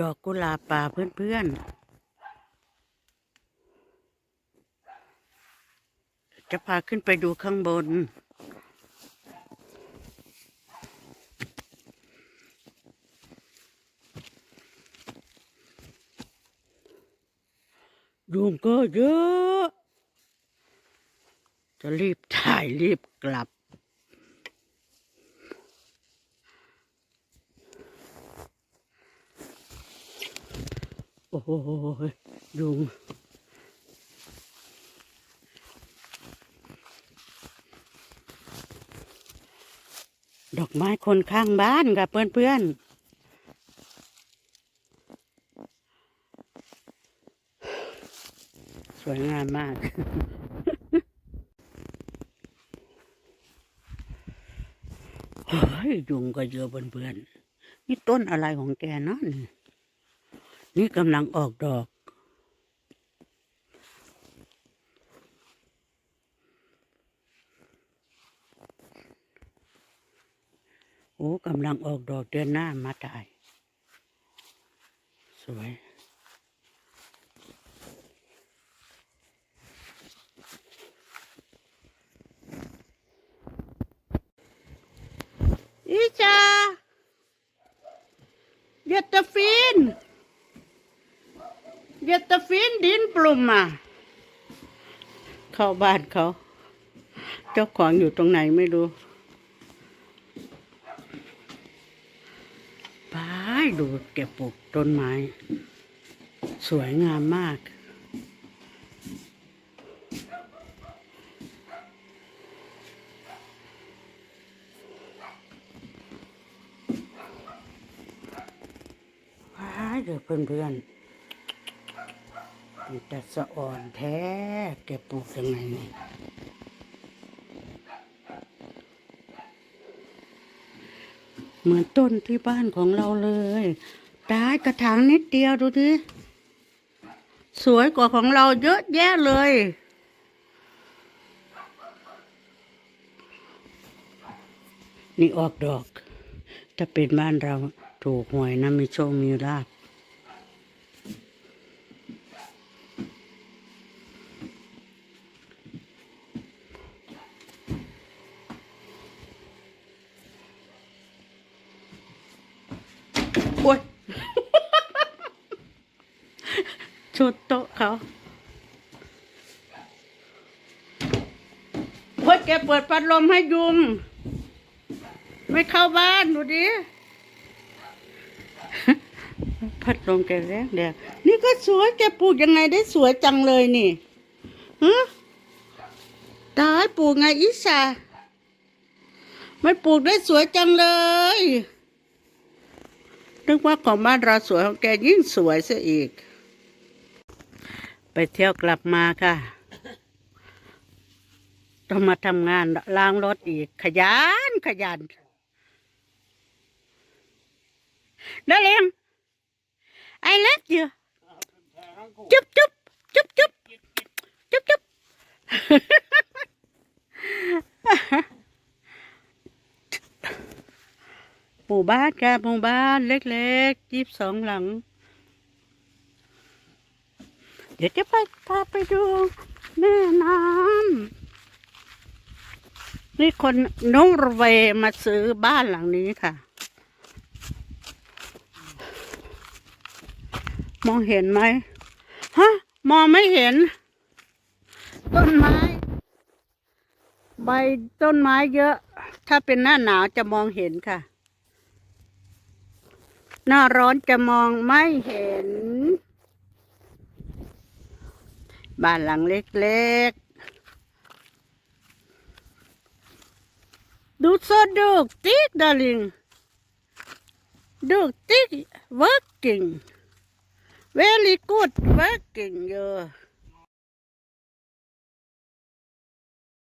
ดอกกุหลาบป่าเพื่อนๆ จะพาขึ้นไปดูข้างบน ยุงก็เยอะ จะรีบถ่ายรีบกลับ โอ้โหยุงดอกไม้คนข้างบ้านกับเพื่อนๆสวยงามมาก เฮ้ยยุงก็เยอะเพื่อนๆนี่ต้นอะไรของแกเนาะนี่ นี่กำลังออกดอก โอ้กำลังออกดอกเดือนหน้ามาตาย สวยอีจ้าเยตตาฟิน เยตตาฟินดินปลุ่มอะ เข้าบ้านเขา เจ้าของอยู่ตรงไหนไม่รู้ไปดูเก็บปลูกต้นไม้ สวยงามมากว้ายเดี๋ยวเพื่อนๆ มันจะสะอ่อนแท้แกปลูกยังไงนี่เหมือนต้นที่บ้านของเราเลยตายกระถางนิดเดียวดูดิสวยกว่าของเราเยอะแยะเลย นี่ออกดอก ถ้าเป็นบ้านเราถูกหวยนะมีโชคมีลาภ ชุดโต๊ะเขาเฮ้ยแกเปิดพัดลมให้ยุง ไม่เข้าบ้านดูดิพัดลมแกแรงแดงนี่ก็สวยแกปลูกยังไงได้สวยจังเลยนี่ฮะตายปลูกไงอิสาไม่ปลูกได้สวยจังเลยนึกว่าของบ้านเราสวยของแกยิ่งสวยซะอีก ไปเที่ยวกลับมาค่ะ ต้องมาทำงานล้างรถอีก ขยันขยัน Darling, I love you. Chup chup, chup chup, chup chup. หมู่บ้านค่ะหมู่บ้านเล็กๆยี่สองหลัง เดี๋ยวจะไปพาไปดูแม่น้ำนี่คนนอร์เวย์มาซื้อบ้านหลังนี้ค่ะ มองเห็นไหมฮะ มองไม่เห็น ต้นไม้ ใบต้นไม้เยอะ ถ้าเป็นหน้าหนาวจะมองเห็นค่ะ หน้าร้อนจะมองไม่เห็น บ้านหลังเล็กๆ ดูโซดูติ๊กดาริงดูติ๊ก working very good working เยอะ